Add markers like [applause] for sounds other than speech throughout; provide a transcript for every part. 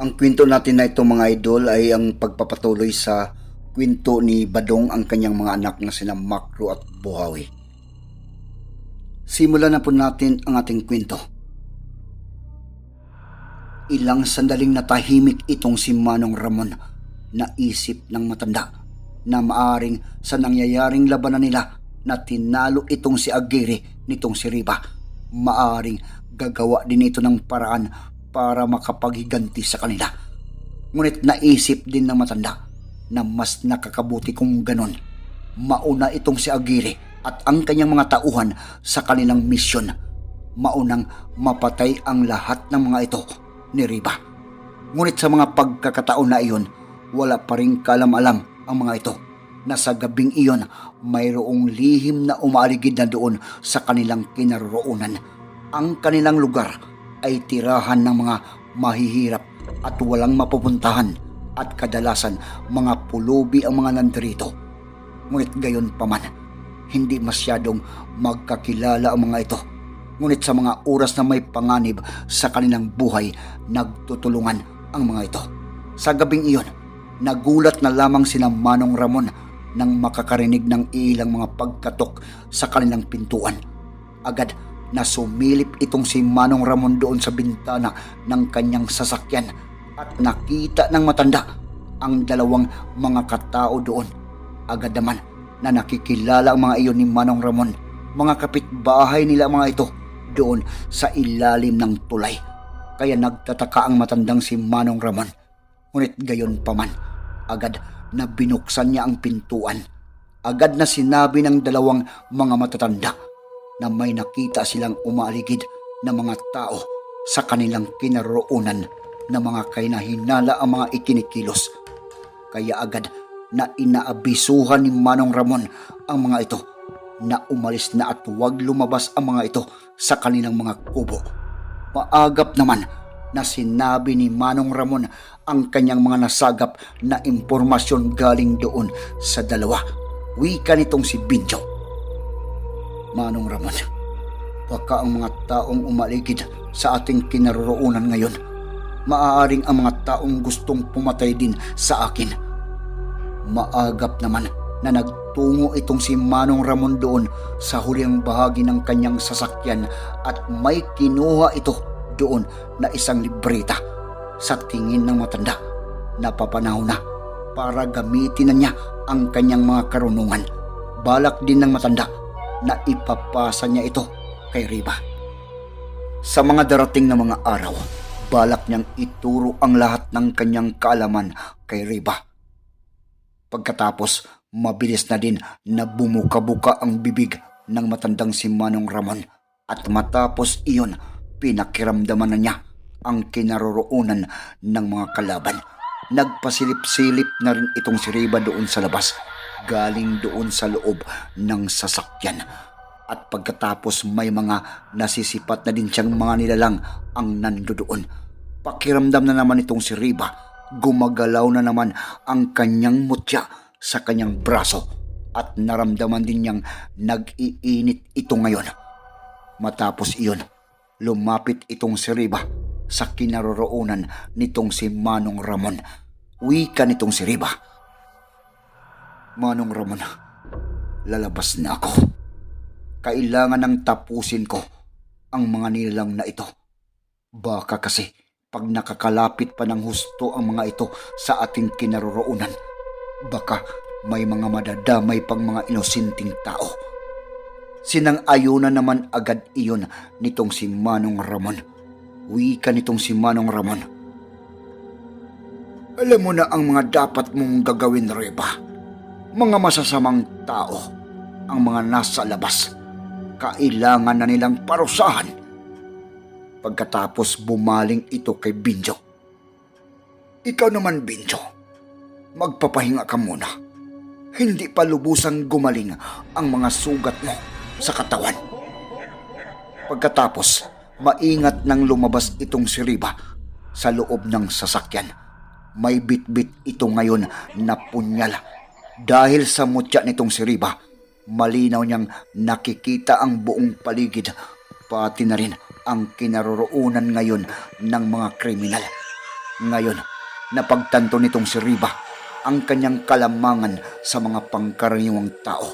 Ang kwento natin na ito mga idol ay ang pagpapatuloy sa kwento ni Badong ang kanyang mga anak na sina Makro at Buhawi. Simulan na po natin ang ating kwento. Ilang sandaling natahimik itong si Manong Ramon na isip ng matanda na maaring sa nangyayaring labanan nila na tinalo itong si Aguirre nitong si Riba. Maaring gagawa din ito ng paraan para makapaghiganti sa kanila. Ngunit naisip din ng matanda na mas nakakabuti kung ganon. Mauna itong si Aguirre at ang kanyang mga tauhan sa kanilang misyon. Maunang mapatay ang lahat ng mga ito ni Riba. Ngunit sa mga pagkakataon na iyon, wala pa rin kalam-alam ang mga ito na sa gabing iyon mayroong lihim na umaaligid na doon sa kanilang kinaroroonan. Ang kanilang lugar ay tirahan ng mga mahihirap at walang mapupuntahan at kadalasan mga pulubi ang mga nandirito. Ngunit gayon paman, hindi masyadong magkakilala ang mga ito. Ngunit sa mga oras na may panganib sa kanilang buhay, nagtutulungan ang mga ito. Sa gabing iyon, nagulat na lamang sina Manong Ramon nang makakarinig ng ilang mga pagkatok sa kanilang pintuan. Agad na sumilip itong si Manong Ramon doon sa bintana ng kanyang sasakyan at nakita ng matanda ang dalawang mga katao doon. Agad naman na nakikilala ang mga iyon ni Manong Ramon, mga kapitbahay nila mga ito doon sa ilalim ng tulay. Kaya nagtataka ang matandang si Manong Ramon. Ngunit gayon paman, agad na binuksan niya ang pintuan. Agad na sinabi ng dalawang mga matatanda na may nakita silang umaligid na mga tao sa kanilang kinaroonan na mga kainahinala ang mga ikinikilos. Kaya agad na inaabisuhan ni Manong Ramon ang mga ito na umalis na at huwag lumabas ang mga ito sa kanilang mga kubo. Maagap naman na sinabi ni Manong Ramon ang kanyang mga nasagap na impormasyon galing doon sa dalawa. Wika nitong si Binjo. Manong Ramon, baka ang mga taong umaligid sa ating kinaroroonan ngayon, maaaring ang mga taong gustong pumatay din sa akin. Maagap naman na nagtungo itong si Manong Ramon doon sa huling bahagi ng kanyang sasakyan at may kinuha ito doon na isang libreta sa tingin ng matanda. Napapanahon na para gamitin na niya ang kanyang mga karunungan. Balak din ng matanda na ipapasa niya ito kay Riba. Sa mga darating na mga araw, balak niyang ituro ang lahat ng kanyang kaalaman kay Riba. Pagkatapos, mabilis na din na bumuka-buka ang bibig ng matandang si Manong Ramon at matapos iyon, pinakiramdaman na niya ang kinaroroonan ng mga kalaban. Nagpasilip-silip na rin itong si Riba doon sa labas, galing doon sa loob ng sasakyan. At pagkatapos may mga nasisipat na din siyang mga nilalang ang nando doon. Pakiramdam na naman itong si Riba gumagalaw na naman ang kanyang mutya sa kanyang braso at naramdaman din niyang nag-iinit ito ngayon. Matapos iyon, lumapit itong si Riba sa kinaroroonan nitong si Manong Ramon. Wika nitong si Riba. Manong Ramon, lalabas na ako. Kailangan nang tapusin ko ang mga nilalang na ito. Baka kasi pag nakakalapit pa ng husto ang mga ito sa ating kinaroroonan, baka may mga madadamay pang mga inosinting tao. Sinang-ayunan naman agad iyon nitong si Manong Ramon. Wika nitong si Manong Ramon. Alam mo na ang mga dapat mong gagawin, Reba. Mga masasamang tao, ang mga nasa labas. Kailangan na nilang parusahan. Pagkatapos bumaling ito kay Binjo. Ikaw naman, Binjo. Magpapahinga ka muna. Hindi pa lubusang gumaling ang mga sugat mo sa katawan. Pagkatapos, maingat nang lumabas itong si Riba sa loob ng sasakyan. May bitbit ito ngayon na punyal. Dahil sa mutya nitong si Riba, malinaw niyang nakikita ang buong paligid, pati na rin ang kinaroroonan ngayon ng mga kriminal. Ngayon, napagtanto nitong si Riba ang kanyang kalamangan sa mga pangkaraniwang tao.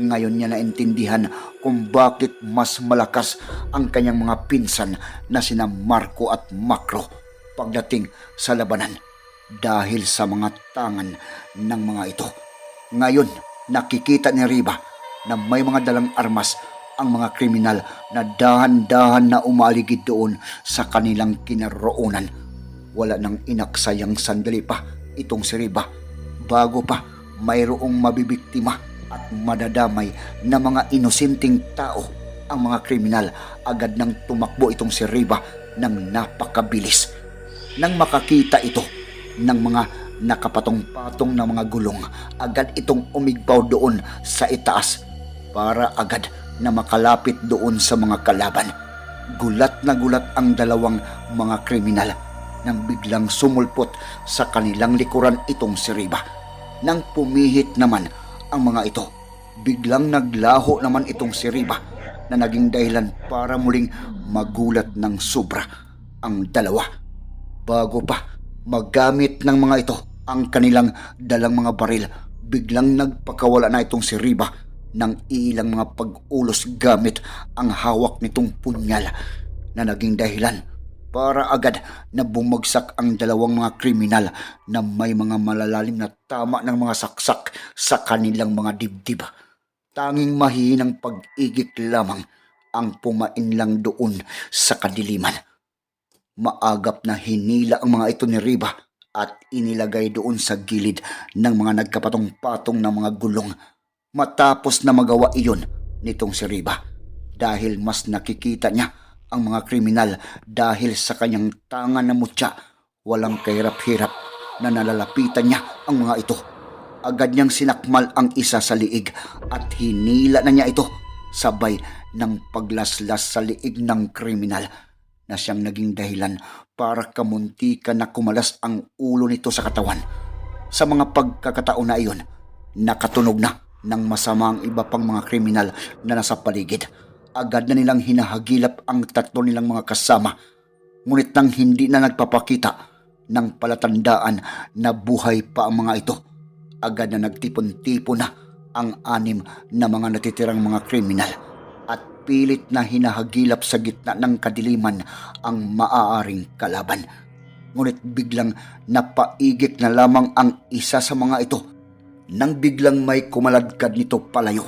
Ngayon niya naintindihan kung bakit mas malakas ang kanyang mga pinsan na sina Marco at Macro pagdating sa labanan dahil sa mga tangan ng mga ito. Ngayon, nakikita ni Riba na may mga dalang armas ang mga kriminal na dahan-dahan na umaligid doon sa kanilang kinaroonan. Wala nang inaksayang sandali pa itong si Riba bago pa mayroong mabibiktima at madadamay na mga inosenteng tao ang mga kriminal agad nang tumakbo itong si Riba ng napakabilis. Nang makakita ito ng mga nakapatong-patong na mga gulong, agad itong umigpaw doon sa itaas para agad na makalapit doon sa mga kalaban. Gulat na gulat ang dalawang mga kriminal nang biglang sumulpot sa kanilang likuran itong si Riba. Nang pumihit naman ang mga ito, biglang naglaho naman itong si Riba na naging dahilan para muling magulat ng sobra ang dalawa. Bago pa magamit ng mga ito ang kanilang dalang mga baril, biglang nagpakawala na itong si Riba ng ilang mga pag-ulos gamit ang hawak nitong punyal na naging dahilan para agad na bumagsak ang dalawang mga kriminal na may mga malalalim na tama ng mga saksak sa kanilang mga dibdib. Tanging mahinang pag-igik lamang ang pumain lang doon sa kadiliman. Maagap na hinila ang mga ito ni Riba at inilagay doon sa gilid ng mga nagkapatong-patong na mga gulong. Matapos na magawa iyon nitong si Riba dahil mas nakikita niya ang mga kriminal dahil sa kanyang tanga na mutya. Walang kahirap-hirap na nalalapitan niya ang mga ito. Agad niyang sinakmal ang isa sa liig at hinila na niya ito sabay ng paglaslas sa liig ng kriminal na siyang naging dahilan para kamuntikan na kumalas ang ulo nito sa katawan. Sa mga pagkakataon na iyon, nakatunog na ng masama ang iba pang mga kriminal na nasa paligid. Agad na nilang hinahagilap ang tatlo nilang mga kasama. Ngunit nang hindi na nagpapakita ng palatandaan na buhay pa ang mga ito, agad na nagtipon-tipon na ang anim na mga natitirang mga kriminal pilit na hinahagilap sa gitna ng kadiliman ang maaaring kalaban. Ngunit biglang napaigik na lamang ang isa sa mga ito nang biglang may kumaladkad nito palayo.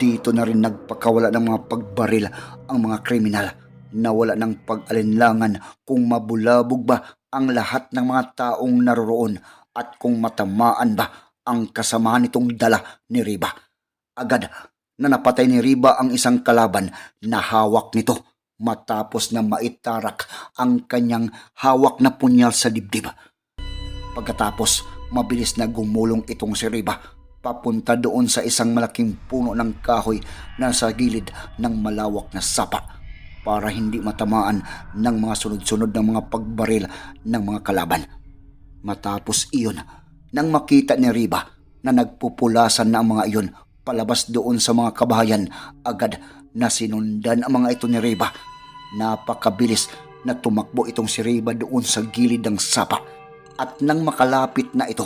Dito na rin nagpakawala ng mga pagbaril ang mga kriminal na wala ng pag-alinlangan kung mabulabog ba ang lahat ng mga taong naroroon at kung matamaan ba ang kasamahan nitong dala ni Riba. Agad na napatay ni Riba ang isang kalaban na hawak nito matapos na maitarak ang kanyang hawak na punyal sa dibdib. Pagkatapos, mabilis na gumulong itong si Riba papunta doon sa isang malaking puno ng kahoy na sa gilid ng malawak na sapa para hindi matamaan ng mga sunod-sunod ng mga pagbaril ng mga kalaban. Matapos iyon, nang makita ni Riba na nagpupulasan na ang mga iyon palabas doon sa mga kabahayan, agad na sinundan ang mga ito ni Riba. Napakabilis na tumakbo itong si Riba doon sa gilid ng sapa at nang makalapit na ito,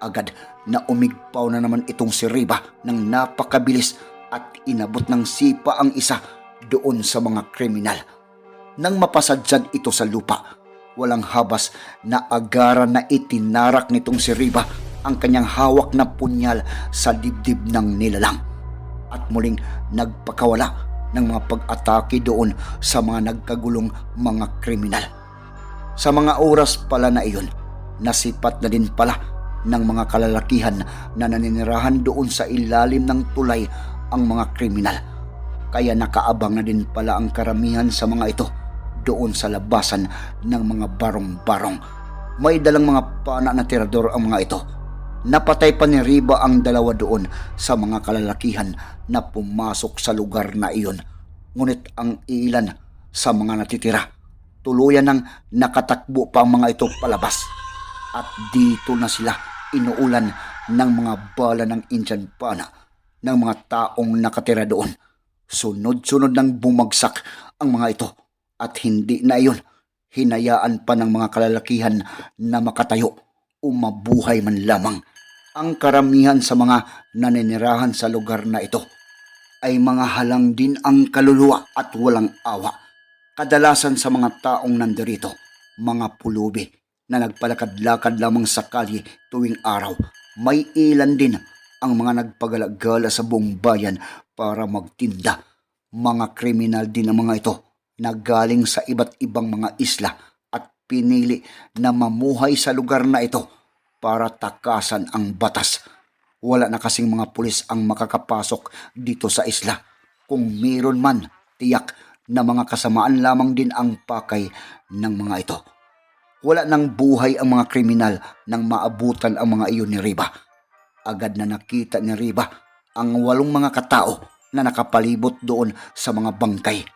agad na umigpaw na naman itong si Riba ng napakabilis at inabot ng sipa ang isa doon sa mga kriminal. Nang mapasadyan ito sa lupa, walang habas na agaran na itinarak nitong si Riba ang kanyang hawak na punyal sa dibdib ng nilalang. At muling nagpakawala ng mga pag-atake doon sa mga nagkagulong mga kriminal. Sa mga oras pala na iyon, nasipat na din pala ng mga kalalakihan na naninirahan doon sa ilalim ng tulay ang mga kriminal. Kaya nakaabang na din pala ang karamihan sa mga ito doon sa labasan ng mga barong-barong. May dalang mga pana na tirador ang mga ito. Napatay pa ni Riba ang dalawa doon sa mga kalalakihan na pumasok sa lugar na iyon. Ngunit ang ilan sa mga natitira, tuluyan ng nakatakbo pa ang mga ito palabas. At dito na sila inuulan ng mga bala ng Indian pana ng mga taong nakatira doon. Sunod-sunod nang bumagsak ang mga ito at hindi na iyon hinayaan pa ng mga kalalakihan na makatayo o mabuhay man lamang. Ang karamihan sa mga naninirahan sa lugar na ito ay mga halang din ang kaluluwa at walang awa. Kadalasan sa mga taong nandirito, mga pulubi na nagpalakad-lakad lamang sa kalye tuwing araw. May ilan din ang mga nagpagalagala sa buong bayan para magtinda. Mga kriminal din ang mga ito na galing sa iba't ibang mga isla at pinili na mamuhay sa lugar na ito para takasan ang batas. Wala na kasing mga pulis ang makakapasok dito sa isla. Kung meron man, tiyak na mga kasamaan lamang din ang pakay ng mga ito. Wala nang buhay ang mga kriminal nang maabutan ang mga iyon ni Riba. Agad na nakita ni Riba ang walong mga katao na nakapalibot doon sa mga bangkay.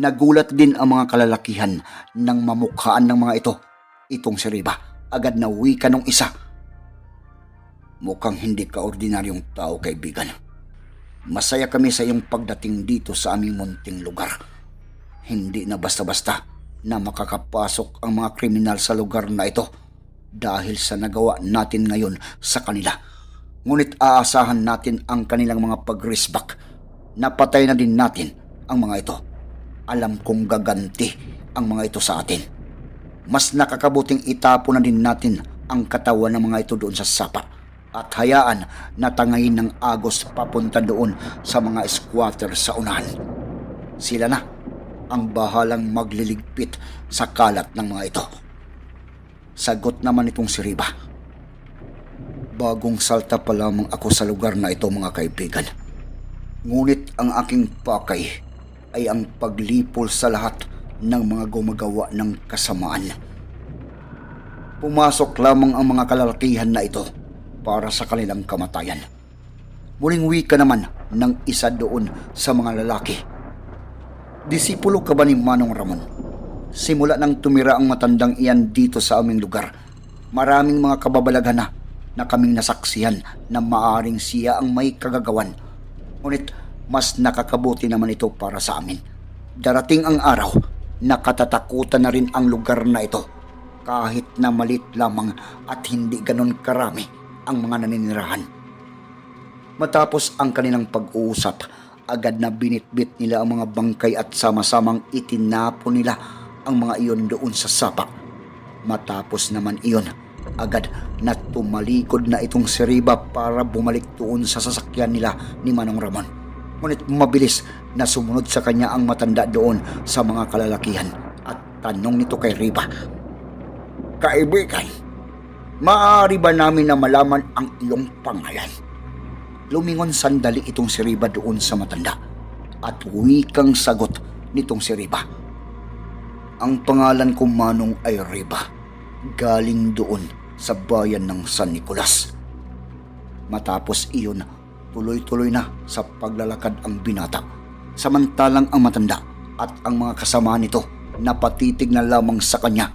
Nagulat din ang mga kalalakihan nang mamukhaan ng mga ito. Itong si Riba, agad na wika nung isa. Mukhang hindi ka ordinaryong tao, kaibigan. Masaya kami sa iyong pagdating dito sa aming munting lugar. Hindi na basta-basta na makakapasok ang mga kriminal sa lugar na ito dahil sa nagawa natin ngayon sa kanila. Ngunit aasahan natin ang kanilang mga pag-risbak. Napatay na din natin ang mga ito. Alam kong gaganti ang mga ito sa atin. Mas nakakabuting itapo na din natin ang katawan ng mga ito doon sa sapa at hayaan na tangayin ng agos papunta doon sa mga squatter sa unahan. Sila na ang bahalang magliligpit sa kalat ng mga ito. Sagot naman itong si Riba. Bagong salta pa lamang ako sa lugar na ito mga kaibigan. Ngunit ang aking pakay ay ang paglipol sa lahat ng mga gumagawa ng kasamaan. Pumasok lamang ang mga kalalakihan na ito para sa kanilang kamatayan. Muling wika naman ng isa doon sa mga lalaki. Disipulo ka ba ni Manong Ramon? Simula nang tumira ang matandang iyan dito sa aming lugar, maraming mga kababalaghan na na kaming nasaksihan na maaring siya ang may kagagawan. Ngunit mas nakakabuti naman ito para sa amin. Darating ang araw na katatakutan na rin ang lugar na ito kahit na malit lamang at hindi ganon karami ang mga naninirahan. Matapos ang kanilang pag-uusap, agad na binitbit nila ang mga bangkay at sama-samang itinapo nila ang mga iyon doon sa sapa. Matapos naman iyon, agad na tumalikod na itong si Riba para bumalik doon sa sasakyan nila ni Manong Ramon. Ngunit mabilis na sumunod sa kanya ang matanda doon sa mga kalalakihan at tanong nito kay Riba. Kaibigan, maaari ba namin na malaman ang iyong pangalan? Lumingon sandali itong si Riba doon sa matanda at wikang sagot nitong si Riba. Ang pangalan ko manong ay Riba, galing doon sa bayan ng San Nicolas. Matapos iyon, tuloy-tuloy na sa paglalakad ang binata. Samantalang ang matanda at ang mga kasama nito napatitig na lamang sa kanya.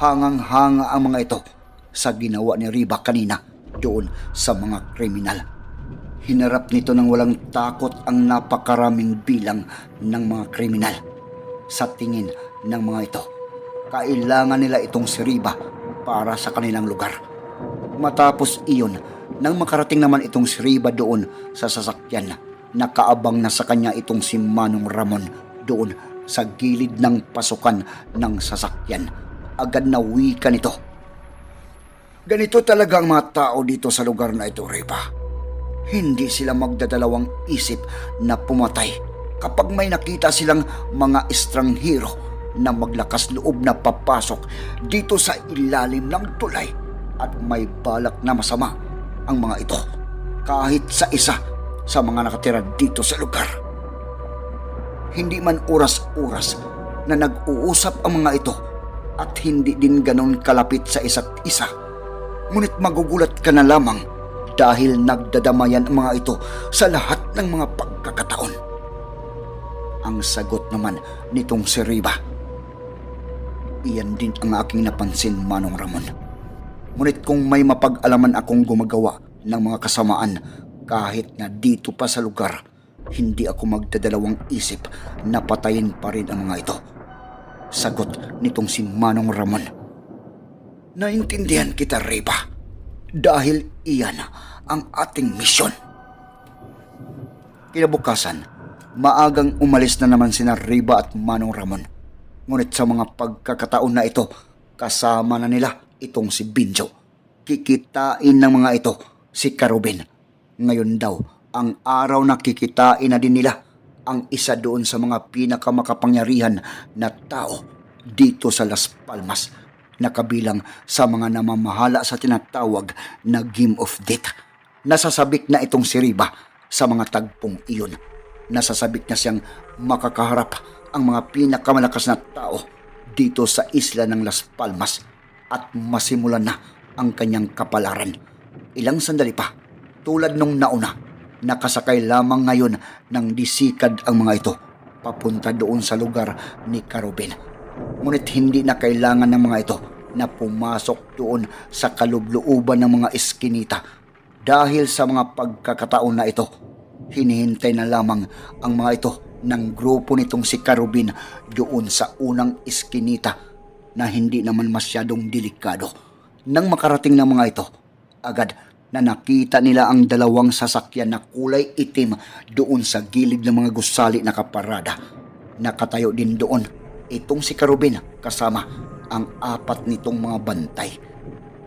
Hangang-hanga ang mga ito sa ginawa ni Riba kanina doon sa mga kriminal. Hinarap nito ng walang takot ang napakaraming bilang ng mga kriminal. Sa tingin ng mga ito, kailangan nila itong si Riba para sa kanilang lugar. Matapos iyon, nang makarating naman itong si Riba doon sa sasakyan, nakaabang na sa kanya itong si Manong Ramon doon sa gilid ng pasukan ng sasakyan. Agad na wika nito. Ganito talaga ang mga tao dito sa lugar na ito, Riba. Hindi sila magdadalawang isip na pumatay kapag may nakita silang mga estranghero na maglakas loob na papasok dito sa ilalim ng tulay at may balak na masama ang mga ito kahit sa isa sa mga nakatira dito sa lugar. Hindi man oras-oras na nag-uusap ang mga ito at hindi din ganon kalapit sa isa't isa. Ngunit magugulat ka na lamang dahil nagdadamayan ang mga ito sa lahat ng mga pagkakataon. Ang sagot naman nitong si Riba. Iyan din ang aking napansin, Manong Ramon. Ngunit kung may mapag-alaman akong gumagawa ng mga kasamaan kahit na dito pa sa lugar, hindi ako magdadalawang isip na patayin pa rin ang mga ito. Sagot nitong si Manong Ramon. Naintindihan kita, Reba. Dahil iyan ang ating misyon. Kinabukasan, maagang umalis na naman sina Reba at Manong Ramon. Ngunit sa mga pagkakataon na ito, kasama na nila itong si Binjo. Kikitain ng mga ito si Karubin. Ngayon daw, ang araw na kikitain na din nila ang isa doon sa mga pinakamakapangyarihan na tao dito sa Las Palmas na kabilang sa mga namamahala sa tinatawag na Game of Death. Nasasabik na itong si Riba sa mga tagpong iyon. Nasasabik na siyang makakaharap ang mga pinakamalakas na tao dito sa isla ng Las Palmas at masimulan na ang kanyang kapalaran. Ilang sandali pa, tulad nung nauna, nakasakay lamang ngayon ng disikad ang mga ito papunta doon sa lugar ni Karubin. Ngunit hindi na kailangan ng mga ito na pumasok doon sa kalublooban ng mga eskinita dahil sa mga pagkakataon na ito. Hinihintay na lamang ang mga ito ng grupo nitong si Karubin doon sa unang eskinita na hindi naman masyadong delikado. Nang makarating ng mga ito, agad na nakita nila ang dalawang sasakyan na kulay itim doon sa gilid ng mga gusali na kaparada. Nakatayo din doon itong si Karubin kasama ang apat nitong mga bantay.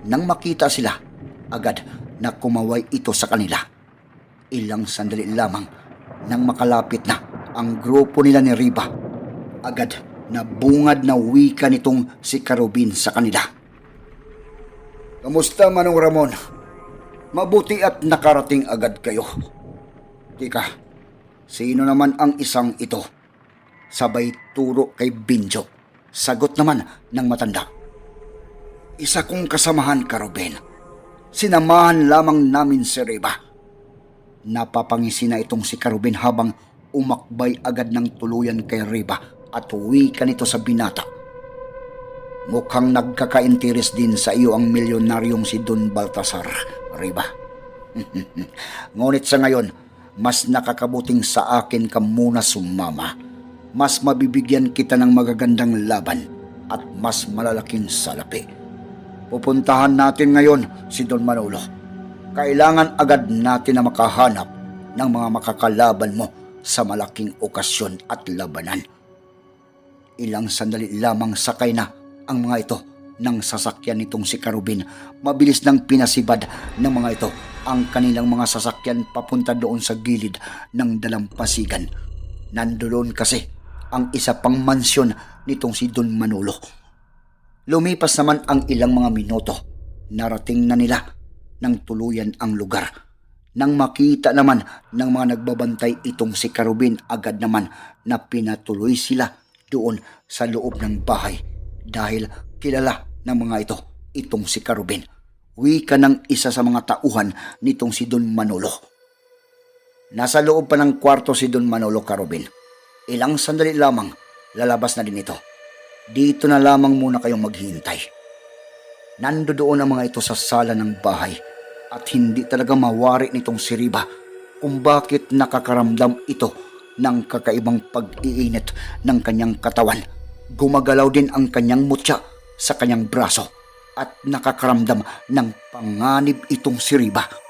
Nang makita sila, agad na kumaway ito sa kanila. Ilang sandali lamang nang makalapit na ang grupo nila ni Riba. Agad na bungad na wika nitong si Karubin sa kanila. Kamusta Manong Ramon? Mabuti at nakarating agad kayo. Tika, sino naman ang isang ito? Sabay turo kay Binjo. Sagot naman ng matanda. Isa kong kasamahan ka, Ruben. Sinamahan lamang namin si Reba. Napapangisi na itong si Karubin habang umakbay agad ng tuluyan kay Reba at uwi ka nito sa binata. Mukhang nagkaka-interes din sa iyo ang milyonaryong si Don Baltasar, Reba. [laughs] Ngunit sa ngayon, mas nakakabuting sa akin ka muna sumama. Mas mabibigyan kita ng magagandang laban at mas malalaking salapi. Pupuntahan natin ngayon si Don Manolo. Kailangan agad natin na makahanap ng mga makakalaban mo sa malaking okasyon at labanan. Ilang sandali lamang sakay na ang mga ito ng sasakyan nitong si Karubin. Mabilis nang pinasibad ng mga ito ang kanilang mga sasakyan papunta doon sa gilid ng dalampasigan. Nandoon kasi ang isa pang mansyon nitong si Don Manolo. Lumipas naman ang ilang mga minuto. Narating na nila ng tuluyan ang lugar. Nang makita naman ng mga nagbabantay itong si Karubin, agad naman na pinatuloy sila doon sa loob ng bahay dahil kilala ng mga ito itong si Karubin. Wika ng isa sa mga tauhan nitong si Don Manolo. Nasa loob pa ng kwarto si Don Manolo Karubin. Ilang sandali lamang, lalabas na din ito. Dito na lamang muna kayong maghihintay. Nando doon ang mga ito sa sala ng bahay at hindi talaga mawari nitong si Riba kung bakit nakakaramdam ito ng kakaibang pag-iinit ng kanyang katawan. Gumagalaw din ang kanyang mutya sa kanyang braso at nakakaramdam ng panganib itong si Riba